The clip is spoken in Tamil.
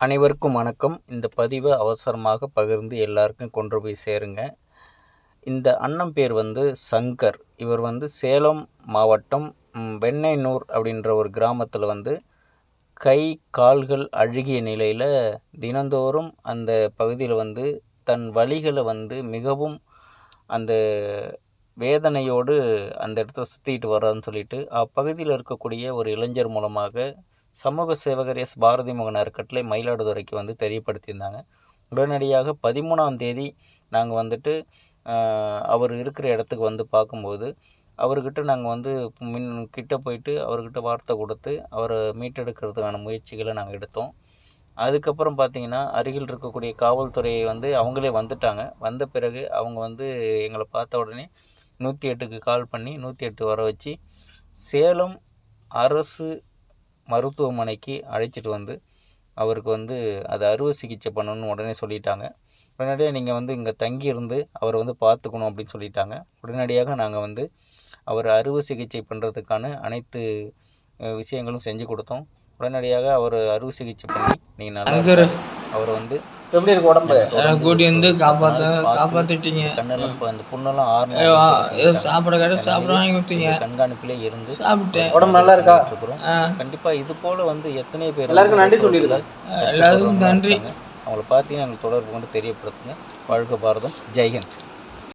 அனைவருக்கும் வணக்கம். இந்த பதிவை அவசரமாக பகிர்ந்து எல்லாருக்கும் கொண்டு போய் சேருங்க. இந்த அண்ணன் பேர் வந்து சங்கர். இவர் வந்து சேலம் மாவட்டம் வெண்ணைநூர் வெண்ணெய்நூர் அப்படின்ற ஒரு கிராமத்தில் வந்து கை கால்கள் அழுகிய நிலையில் தினந்தோறும் அந்த பகுதியில் வந்து தன் வழிகளை வந்து மிகவும் அந்த வேதனையோடு அந்த இடத்த சுற்றிட்டு வர்றான்னு சொல்லிட்டு அப்பகுதியில் இருக்கக்கூடிய ஒரு இளைஞர் மூலமாக சமூக சேவகர் எஸ். பாரதி மோகன் அறக்கட்டளை மயிலாடுதுறைக்கு வந்து தெரியப்படுத்தியிருந்தாங்க. உடனடியாக பதிமூணாம் தேதி நாங்கள் வந்துட்டு அவர் இருக்கிற இடத்துக்கு வந்து பார்க்கும்போது அவர்கிட்ட நாங்கள் வந்து மின் கிட்ட போயிட்டு அவர்கிட்ட வார்த்தை கொடுத்து அவரை மீட்டெடுக்கிறதுக்கான முயற்சிகளை நாங்கள் எடுத்தோம். அதுக்கப்புறம் பார்த்தீங்கன்னா அருகில் இருக்கக்கூடிய காவல்துறையை வந்து அவங்களே வந்துட்டாங்க. வந்த பிறகு அவங்க வந்து எங்களை பார்த்த உடனே நூற்றி எட்டுக்கு கால் பண்ணி நூற்றி எட்டு வர வச்சு சேலம் அரசு மருத்துவமனைக்கு அழைச்சிட்டு வந்து அவருக்கு வந்து அதை அறுவை சிகிச்சை பண்ணணும்னு உடனே சொல்லிட்டாங்க. உடனடியாக நீங்கள் வந்து இங்கே தங்கியிருந்து அவரை வந்து பார்த்துக்கணும் அப்படின்னு சொல்லிட்டாங்க. உடனடியாக நாங்கள் வந்து அவர் அறுவை சிகிச்சை பண்ணுறதுக்கான அனைத்து விஷயங்களும் செஞ்சு கொடுத்தோம். உடனடியாக அவர் அறுவை சிகிச்சை பண்ணி நீங்கள் நல்லா. அவர் வந்து எப்படி இருக்கு உடம்பு? கூட்டி வந்து காப்பாற்ற பார்த்து காப்பாற்றிட்டீங்க கண்ணெல்லாம் இப்போ அந்த புண்ணெல்லாம் ஆறு சாப்பிட கடை சாப்பிட வாங்கி கொடுத்தீங்க. கண்காணிப்பிலே இருந்து சாப்பிட்டேன். உடம்பு நல்லா இருக்கா? இருக்கிறோம். கண்டிப்பா இது போல வந்து எத்தனை பேர் எல்லாருக்கும் நன்றி சொல்லிடுங்க. கஷ்டப்படுறவங்க எல்லாருக்கும் நன்றி. அவங்கள பார்த்தீங்கன்னா எங்களுக்கு தொடர்பு கொண்டு தெரியப்படுத்துங்க. வாழ்க பாரதம். ஜெய்ஹிந்த்